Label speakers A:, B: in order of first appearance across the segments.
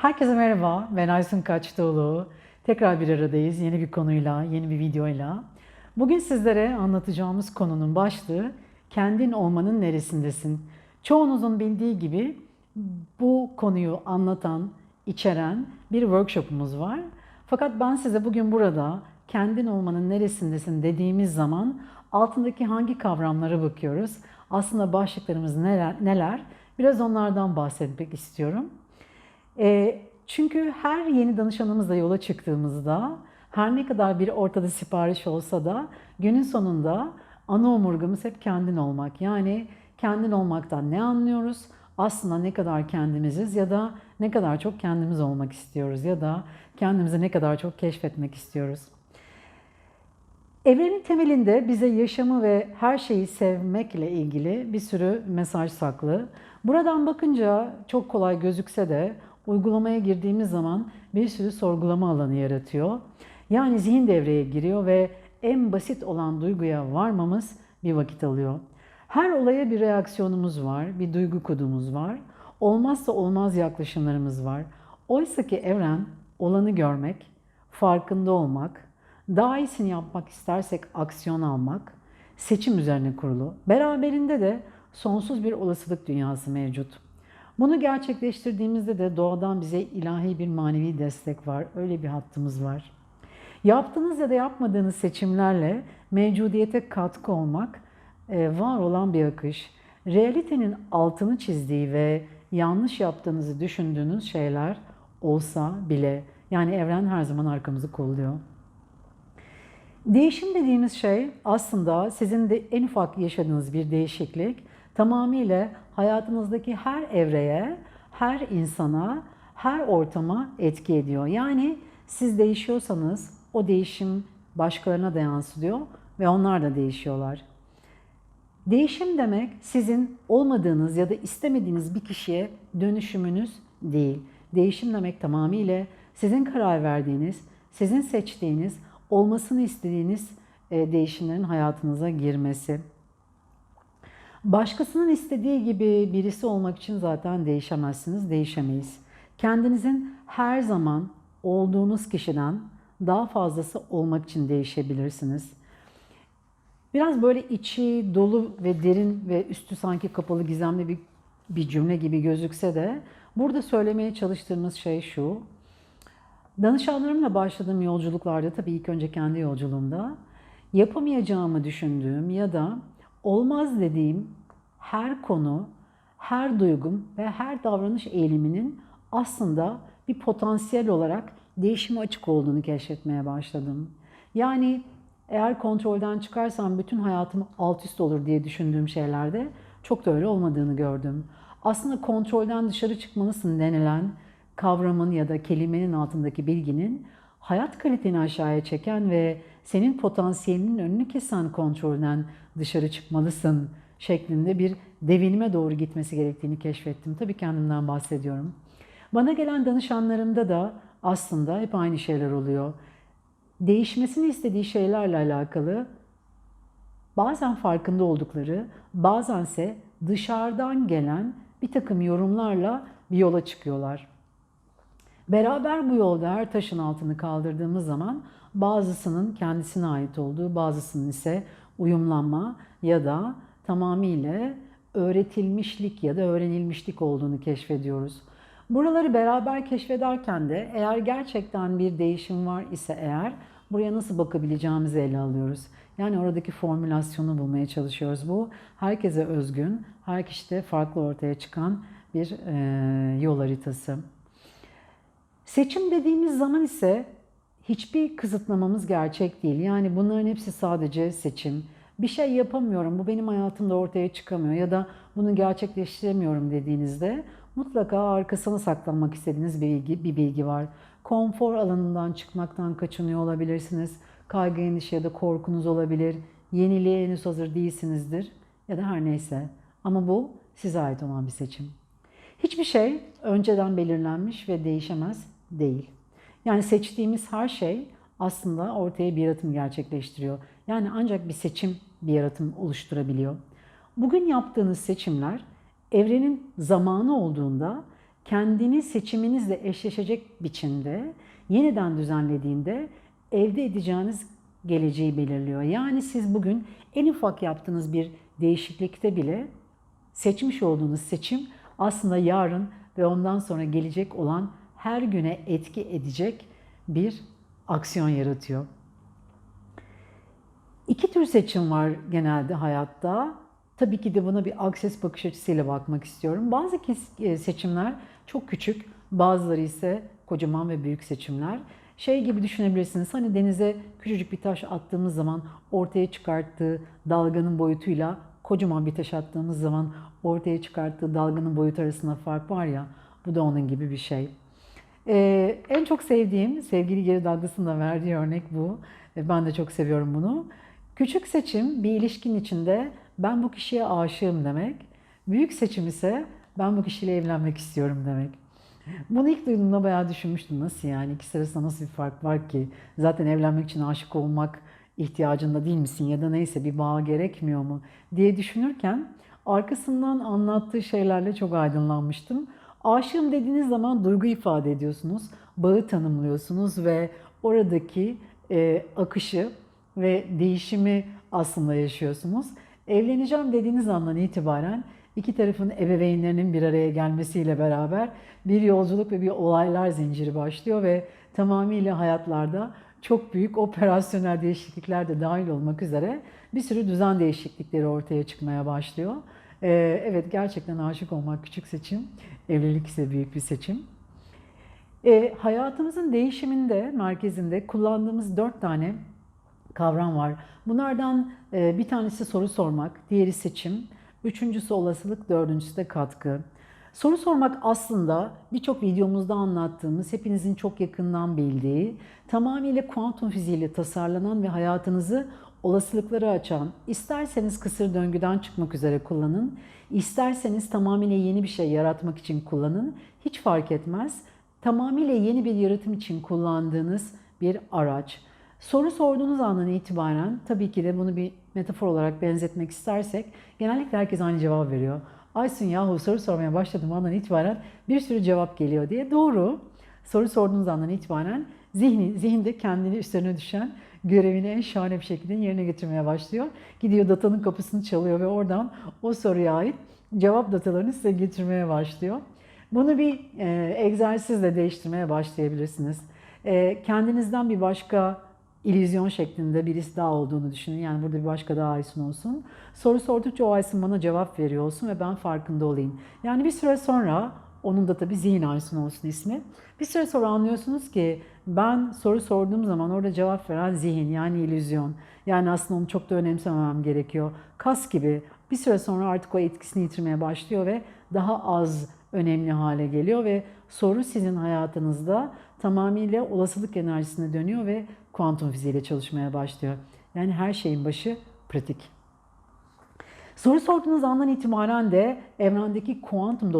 A: Herkese merhaba, ben Aysun Kaçtıoğlu. Tekrar bir aradayız yeni bir konuyla, yeni bir videoyla. Bugün sizlere anlatacağımız konunun başlığı kendin olmanın neresindesin? Çoğunuzun bildiği gibi bu konuyu anlatan, içeren bir workshopumuz var. Fakat ben size bugün burada kendin olmanın neresindesin dediğimiz zaman altındaki hangi kavramlara bakıyoruz? Aslında başlıklarımız neler? neler? Biraz onlardan bahsetmek istiyorum. E, çünkü her yeni danışanımızla yola çıktığımızda her ne kadar bir ortada sipariş olsa da günün sonunda ana omurgamız hep kendin olmak. Yani kendin olmaktan ne anlıyoruz? Aslında ne kadar kendimiziz ya da ne kadar çok kendimiz olmak istiyoruz ya da kendimizi ne kadar çok keşfetmek istiyoruz. Evrenin temelinde bize yaşamı ve her şeyi sevmekle ilgili bir sürü mesaj saklı. Buradan bakınca çok kolay gözükse de uygulamaya girdiğimiz zaman bir sürü sorgulama alanı yaratıyor. Yani zihin devreye giriyor ve en basit olan duyguya varmamız bir vakit alıyor. Her olaya bir reaksiyonumuz var, bir duygu kodumuz var. Olmazsa olmaz yaklaşımlarımız var. Oysa ki evren olanı görmek, farkında olmak, daha iyisini yapmak istersek aksiyon almak, seçim üzerine kurulu. Beraberinde de sonsuz bir olasılık dünyası mevcut. Bunu gerçekleştirdiğimizde de doğadan bize ilahi bir manevi destek var. Öyle bir hattımız var. Yaptığınız ya da yapmadığınız seçimlerle mevcudiyete katkı olmak e, var olan bir akış. Realitenin altını çizdiği ve yanlış yaptığınızı düşündüğünüz şeyler olsa bile yani evren her zaman arkamızı kolluyor. Değişim dediğimiz şey aslında sizin de en ufak yaşadığınız bir değişiklik tamamıyla hayatınızdaki her evreye, her insana, her ortama etki ediyor. Yani siz değişiyorsanız o değişim başkalarına da yansıyor ve onlar da değişiyorlar. Değişim demek sizin olmadığınız ya da istemediğiniz bir kişiye dönüşümünüz değil. Değişim demek tamamıyla sizin karar verdiğiniz, sizin seçtiğiniz, olmasını istediğiniz e, değişimlerin hayatınıza girmesi. Başkasının istediği gibi birisi olmak için zaten değişemezsiniz, değişemeyiz. Kendinizin her zaman olduğunuz kişiden daha fazlası olmak için değişebilirsiniz. Biraz böyle içi dolu ve derin ve üstü sanki kapalı gizemli bir, bir cümle gibi gözükse de burada söylemeye çalıştığımız şey şu. Danışanlarımla başladığım yolculuklarda tabii ilk önce kendi yolculuğumda yapamayacağımı düşündüğüm ya da olmaz dediğim her konu, her duygum ve her davranış eğiliminin aslında bir potansiyel olarak değişime açık olduğunu keşfetmeye başladım. Yani eğer kontrolden çıkarsam bütün hayatım alt üst olur diye düşündüğüm şeylerde çok da öyle olmadığını gördüm. Aslında kontrolden dışarı çıkmalısın denilen kavramın ya da kelimenin altındaki bilginin hayat kaliteni aşağıya çeken ve senin potansiyelinin önünü kesen kontrolden dışarı çıkmalısın şeklinde bir devinime doğru gitmesi gerektiğini keşfettim. Tabii kendimden bahsediyorum. Bana gelen danışanlarımda da aslında hep aynı şeyler oluyor. Değişmesini istediği şeylerle alakalı bazen farkında oldukları, bazense dışarıdan gelen bir takım yorumlarla bir yola çıkıyorlar. Beraber bu yolda her taşın altını kaldırdığımız zaman bazısının kendisine ait olduğu, bazısının ise uyumlanma ya da tamamıyla öğretilmişlik ya da öğrenilmişlik olduğunu keşfediyoruz. Buraları beraber keşfederken de eğer gerçekten bir değişim var ise eğer buraya nasıl bakabileceğimizi ele alıyoruz. Yani oradaki formülasyonu bulmaya çalışıyoruz. Bu herkese özgün, her kişide farklı ortaya çıkan bir e, yol haritası. Seçim dediğimiz zaman ise hiçbir kısıtlamamız gerçek değil. Yani bunların hepsi sadece seçim. Bir şey yapamıyorum, bu benim hayatımda ortaya çıkamıyor ya da bunu gerçekleştiremiyorum dediğinizde mutlaka arkasına saklanmak istediğiniz bir bilgi, bir bilgi var. Konfor alanından çıkmaktan kaçınıyor olabilirsiniz. Kaygı, endişe ya da korkunuz olabilir. Yeniliğe henüz hazır değilsinizdir ya da her neyse. Ama bu size ait olan bir seçim. Hiçbir şey önceden belirlenmiş ve değişemez değil. Yani seçtiğimiz her şey aslında ortaya bir yaratım gerçekleştiriyor. Yani ancak bir seçim bir yaratım oluşturabiliyor. Bugün yaptığınız seçimler evrenin zamanı olduğunda kendini seçiminizle eşleşecek biçimde yeniden düzenlediğinde elde edeceğiniz geleceği belirliyor. Yani siz bugün en ufak yaptığınız bir değişiklikte bile seçmiş olduğunuz seçim aslında yarın ve ondan sonra gelecek olan her güne etki edecek bir aksiyon yaratıyor. İki tür seçim var genelde hayatta. Tabii ki de buna bir akses bakış açısıyla bakmak istiyorum. Bazı e, seçimler çok küçük, bazıları ise kocaman ve büyük seçimler. Şey gibi düşünebilirsiniz, hani denize küçücük bir taş attığımız zaman ortaya çıkarttığı dalganın boyutuyla kocaman bir taş attığımız zaman ortaya çıkarttığı dalganın boyutu arasında fark var ya, bu da onun gibi bir şey. Ee, en çok sevdiğim, sevgili Geri Douglas'ın da verdiği örnek bu. Ben de çok seviyorum bunu. Küçük seçim bir ilişkinin içinde ben bu kişiye aşığım demek. Büyük seçim ise ben bu kişiyle evlenmek istiyorum demek. Bunu ilk duyduğumda bayağı düşünmüştüm. Nasıl yani? İkisi arasında nasıl bir fark var ki? Zaten evlenmek için aşık olmak ihtiyacında değil misin? Ya da neyse bir bağ gerekmiyor mu? diye düşünürken arkasından anlattığı şeylerle çok aydınlanmıştım. Aşığım dediğiniz zaman duygu ifade ediyorsunuz. Bağı tanımlıyorsunuz ve oradaki e, akışı ve değişimi aslında yaşıyorsunuz. Evleneceğim dediğiniz andan itibaren iki tarafın ebeveynlerinin bir araya gelmesiyle beraber bir yolculuk ve bir olaylar zinciri başlıyor ve tamamıyla hayatlarda çok büyük operasyonel değişiklikler de dahil olmak üzere bir sürü düzen değişiklikleri ortaya çıkmaya başlıyor. Ee, evet gerçekten aşık olmak küçük seçim, evlilik ise büyük bir seçim. Ee, hayatımızın değişiminde, merkezinde kullandığımız dört tane kavram var. Bunlardan e, bir tanesi soru sormak, diğeri seçim, üçüncüsü olasılık, dördüncüsü de katkı. Soru sormak aslında birçok videomuzda anlattığımız, hepinizin çok yakından bildiği, tamamıyla kuantum fiziğiyle tasarlanan ve hayatınızı olasılıkları açan, isterseniz kısır döngüden çıkmak üzere kullanın, isterseniz tamamıyla yeni bir şey yaratmak için kullanın, hiç fark etmez. Tamamıyla yeni bir yaratım için kullandığınız bir araç. Soru sorduğunuz andan itibaren tabii ki de bunu bir metafor olarak benzetmek istersek genellikle herkes aynı cevap veriyor. Aysun yahu soru sormaya başladığım andan itibaren bir sürü cevap geliyor diye. Doğru. Soru sorduğunuz andan itibaren zihni, zihinde kendini üstlerine düşen görevini en şahane bir şekilde yerine getirmeye başlıyor. Gidiyor datanın kapısını çalıyor ve oradan o soruya ait cevap datalarını size getirmeye başlıyor. Bunu bir e, egzersizle değiştirmeye başlayabilirsiniz. E, kendinizden bir başka illüzyon şeklinde birisi daha olduğunu düşünün. Yani burada bir başka daha Aysun olsun. Soru sordukça o Aysun bana cevap veriyor olsun ve ben farkında olayım. Yani bir süre sonra onun da tabii zihin Aysun olsun ismi. Bir süre sonra anlıyorsunuz ki ben soru sorduğum zaman orada cevap veren zihin yani illüzyon. Yani aslında onu çok da önemsememem gerekiyor. Kas gibi bir süre sonra artık o etkisini yitirmeye başlıyor ve daha az önemli hale geliyor ve soru sizin hayatınızda tamamıyla olasılık enerjisine dönüyor ve kuantum fiziğiyle çalışmaya başlıyor. Yani her şeyin başı pratik. Soru sorduğunuz andan itibaren de evrendeki kuantum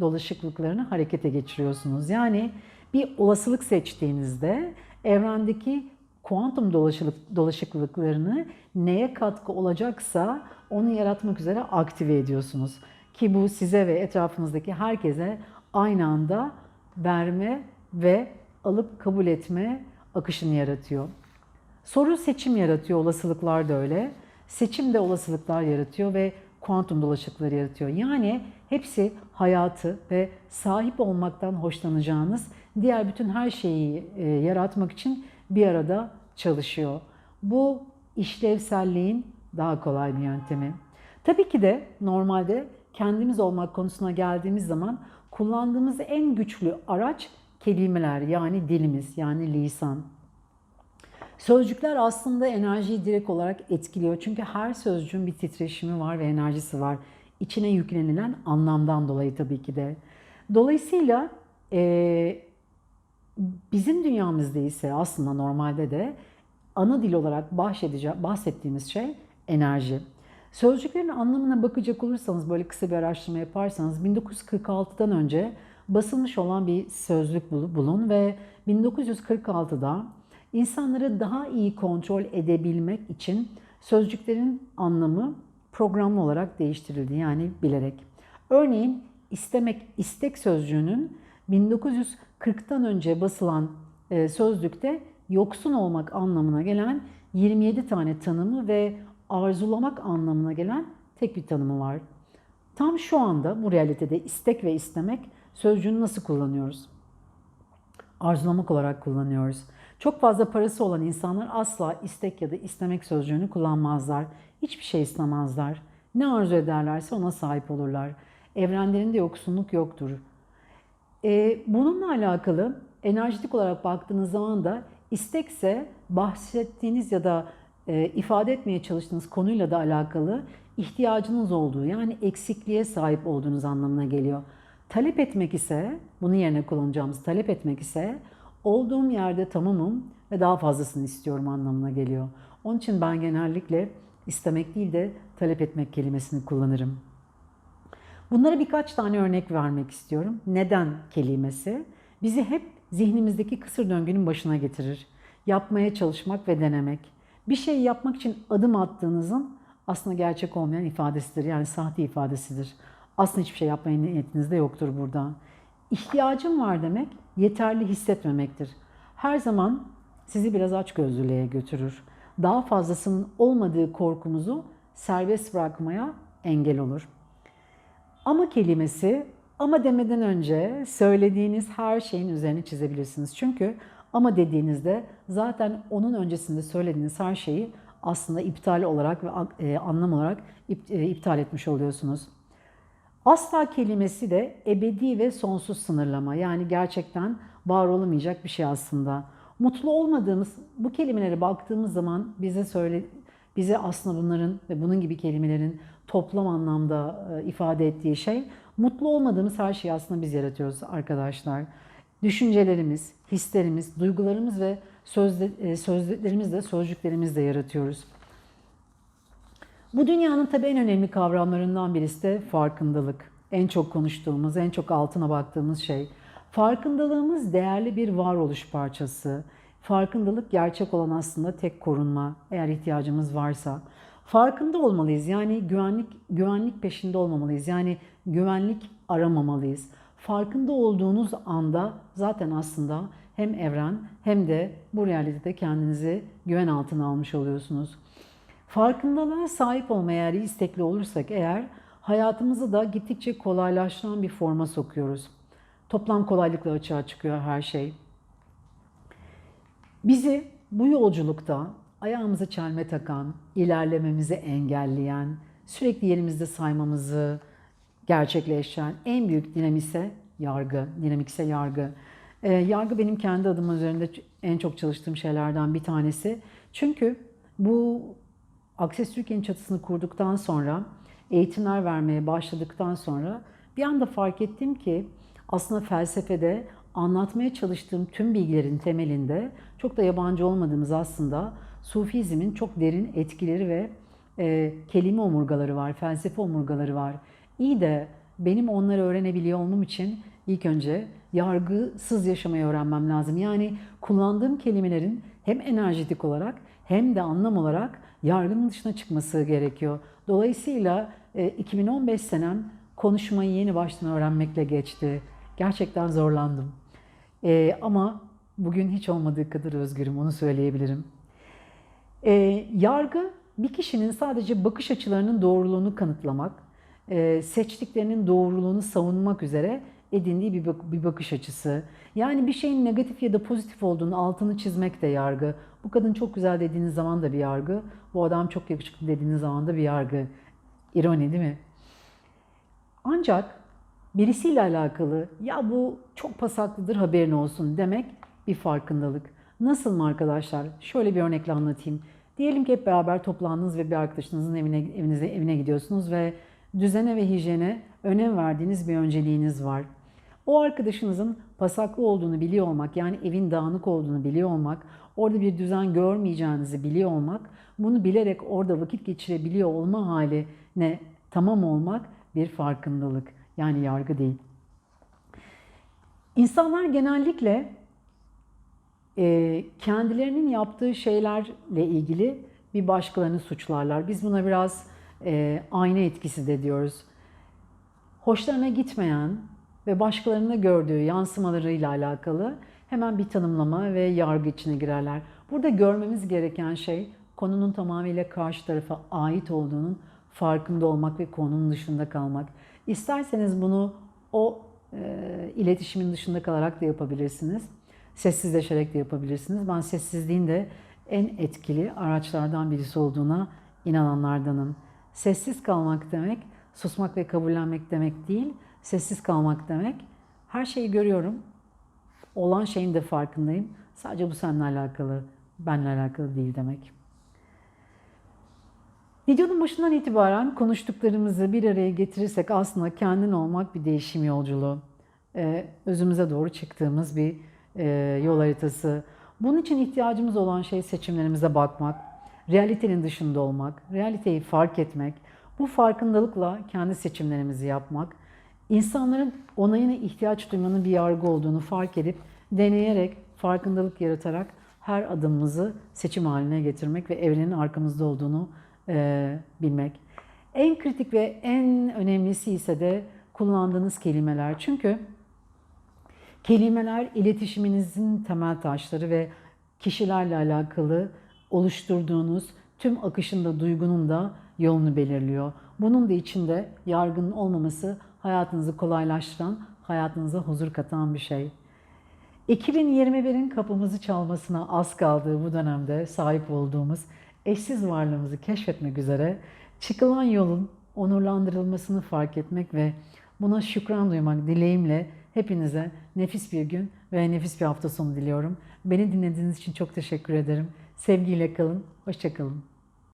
A: dolaşıklıklarını harekete geçiriyorsunuz. Yani bir olasılık seçtiğinizde evrendeki kuantum dolaşıklıklarını neye katkı olacaksa onu yaratmak üzere aktive ediyorsunuz. Ki bu size ve etrafınızdaki herkese aynı anda verme ve alıp kabul etme akışını yaratıyor. Soru seçim yaratıyor, olasılıklar da öyle. Seçim de olasılıklar yaratıyor ve kuantum dolaşıkları yaratıyor. Yani hepsi hayatı ve sahip olmaktan hoşlanacağınız diğer bütün her şeyi e, yaratmak için bir arada çalışıyor. Bu işlevselliğin daha kolay bir yöntemi. Tabii ki de normalde kendimiz olmak konusuna geldiğimiz zaman kullandığımız en güçlü araç kelimeler yani dilimiz yani lisan. Sözcükler aslında enerjiyi direkt olarak etkiliyor. Çünkü her sözcüğün bir titreşimi var ve enerjisi var. İçine yüklenilen anlamdan dolayı tabii ki de. Dolayısıyla e, bizim dünyamızda ise aslında normalde de ana dil olarak bahsettiğimiz şey enerji. Sözcüklerin anlamına bakacak olursanız böyle kısa bir araştırma yaparsanız 1946'dan önce basılmış olan bir sözlük bulun ve 1946'da insanları daha iyi kontrol edebilmek için sözcüklerin anlamı programlı olarak değiştirildi yani bilerek. Örneğin istemek, istek sözcüğünün 1940'tan önce basılan e, sözlükte yoksun olmak anlamına gelen 27 tane tanımı ve arzulamak anlamına gelen tek bir tanımı var. Tam şu anda bu realitede istek ve istemek sözcüğünü nasıl kullanıyoruz? Arzulamak olarak kullanıyoruz. Çok fazla parası olan insanlar asla istek ya da istemek sözcüğünü kullanmazlar. Hiçbir şey istemezler. Ne arzu ederlerse ona sahip olurlar. Evrenlerinde yoksunluk yoktur. Ee, bununla alakalı enerjitik olarak baktığınız zaman da istekse bahsettiğiniz ya da e, ifade etmeye çalıştığınız konuyla da alakalı ihtiyacınız olduğu yani eksikliğe sahip olduğunuz anlamına geliyor. Talep etmek ise, bunu yerine kullanacağımız talep etmek ise olduğum yerde tamamım ve daha fazlasını istiyorum anlamına geliyor. Onun için ben genellikle istemek değil de talep etmek kelimesini kullanırım. Bunlara birkaç tane örnek vermek istiyorum. Neden kelimesi bizi hep zihnimizdeki kısır döngünün başına getirir. Yapmaya çalışmak ve denemek. Bir şey yapmak için adım attığınızın aslında gerçek olmayan ifadesidir. Yani sahte ifadesidir. Aslında hiçbir şey yapmaya niyetiniz de yoktur burada. İhtiyacım var demek yeterli hissetmemektir. Her zaman sizi biraz açgözlülüğe götürür. Daha fazlasının olmadığı korkumuzu serbest bırakmaya engel olur. Ama kelimesi ama demeden önce söylediğiniz her şeyin üzerine çizebilirsiniz. Çünkü ama dediğinizde zaten onun öncesinde söylediğiniz her şeyi aslında iptal olarak ve e, anlam olarak e, iptal etmiş oluyorsunuz. Asla kelimesi de ebedi ve sonsuz sınırlama. Yani gerçekten var olamayacak bir şey aslında. Mutlu olmadığımız bu kelimelere baktığımız zaman bize söyle bize aslında bunların ve bunun gibi kelimelerin toplam anlamda e, ifade ettiği şey mutlu olmadığımız her şeyi aslında biz yaratıyoruz arkadaşlar. Düşüncelerimiz, hislerimiz, duygularımız ve sözde, e, sözlerimizle, sözcüklerimizle yaratıyoruz. Bu dünyanın tabii en önemli kavramlarından birisi de farkındalık. En çok konuştuğumuz, en çok altına baktığımız şey. Farkındalığımız değerli bir varoluş parçası. Farkındalık gerçek olan aslında tek korunma eğer ihtiyacımız varsa. Farkında olmalıyız. Yani güvenlik güvenlik peşinde olmamalıyız. Yani güvenlik aramamalıyız. Farkında olduğunuz anda zaten aslında hem evren hem de bu realitede kendinizi güven altına almış oluyorsunuz. Farkındalığa sahip olmaya eğer istekli olursak eğer hayatımızı da gittikçe kolaylaştıran bir forma sokuyoruz. Toplam kolaylıkla açığa çıkıyor her şey. Bizi bu yolculukta ayağımıza çelme takan, ilerlememizi engelleyen, sürekli yerimizde saymamızı gerçekleştiren en büyük dinamise yargı, dinamikse yargı. Ee, yargı benim kendi adım üzerinde en çok çalıştığım şeylerden bir tanesi. Çünkü bu Akses Türkiye'nin çatısını kurduktan sonra, eğitimler vermeye başladıktan sonra bir anda fark ettim ki aslında felsefede anlatmaya çalıştığım tüm bilgilerin temelinde çok da yabancı olmadığımız aslında Sufizmin çok derin etkileri ve e, kelime omurgaları var, felsefe omurgaları var. İyi de benim onları öğrenebiliyor olmam için ilk önce yargısız yaşamayı öğrenmem lazım. Yani kullandığım kelimelerin hem enerjetik olarak hem de anlam olarak yargının dışına çıkması gerekiyor. Dolayısıyla 2015 e, senem konuşmayı yeni baştan öğrenmekle geçti. Gerçekten zorlandım. E, ama bugün hiç olmadığı kadar özgürüm, onu söyleyebilirim. E, yargı bir kişinin sadece bakış açılarının doğruluğunu kanıtlamak, seçtiklerinin doğruluğunu savunmak üzere edindiği bir bakış açısı. Yani bir şeyin negatif ya da pozitif olduğunu altını çizmek de yargı. Bu kadın çok güzel dediğiniz zaman da bir yargı. Bu adam çok yakışıklı dediğiniz zaman da bir yargı. İroni değil mi? Ancak birisiyle alakalı ya bu çok pasaklıdır haberin olsun demek bir farkındalık. Nasıl mı arkadaşlar? Şöyle bir örnekle anlatayım. Diyelim ki hep beraber toplandınız ve bir arkadaşınızın evine, evinize, evine gidiyorsunuz ve düzene ve hijyene önem verdiğiniz bir önceliğiniz var. O arkadaşınızın pasaklı olduğunu biliyor olmak, yani evin dağınık olduğunu biliyor olmak, orada bir düzen görmeyeceğinizi biliyor olmak, bunu bilerek orada vakit geçirebiliyor olma haline tamam olmak bir farkındalık. Yani yargı değil. İnsanlar genellikle e, kendilerinin yaptığı şeylerle ilgili bir başkalarını suçlarlar. Biz buna biraz e, ayna etkisi de diyoruz. hoşlarına gitmeyen ve başkalarında gördüğü yansımalarıyla alakalı hemen bir tanımlama ve yargı içine girerler. Burada görmemiz gereken şey konunun tamamıyla karşı tarafa ait olduğunun farkında olmak ve konunun dışında kalmak. İsterseniz bunu o e, iletişimin dışında kalarak da yapabilirsiniz. Sessizleşerek de yapabilirsiniz. Ben sessizliğin de en etkili araçlardan birisi olduğuna inananlardanım. Sessiz kalmak demek, susmak ve kabullenmek demek değil. Sessiz kalmak demek, her şeyi görüyorum, olan şeyin de farkındayım. Sadece bu seninle alakalı, benle alakalı değil demek. Videonun başından itibaren konuştuklarımızı bir araya getirirsek aslında kendin olmak bir değişim yolculuğu. Ee, özümüze doğru çıktığımız bir e, yol haritası. Bunun için ihtiyacımız olan şey seçimlerimize bakmak, realitenin dışında olmak, realiteyi fark etmek, bu farkındalıkla kendi seçimlerimizi yapmak, insanların onayına ihtiyaç duymanın bir yargı olduğunu fark edip deneyerek, farkındalık yaratarak her adımımızı seçim haline getirmek ve evrenin arkamızda olduğunu e, bilmek. En kritik ve en önemlisi ise de kullandığınız kelimeler. Çünkü kelimeler iletişiminizin temel taşları ve kişilerle alakalı oluşturduğunuz tüm akışında duygunun da yolunu belirliyor. Bunun da içinde yargının olmaması hayatınızı kolaylaştıran, hayatınıza huzur katan bir şey. 2021'in kapımızı çalmasına az kaldığı bu dönemde sahip olduğumuz eşsiz varlığımızı keşfetmek üzere çıkılan yolun onurlandırılmasını fark etmek ve buna şükran duymak dileğimle hepinize nefis bir gün ve nefis bir hafta sonu diliyorum. Beni dinlediğiniz için çok teşekkür ederim. Sevgiyle kalın, hoşçakalın.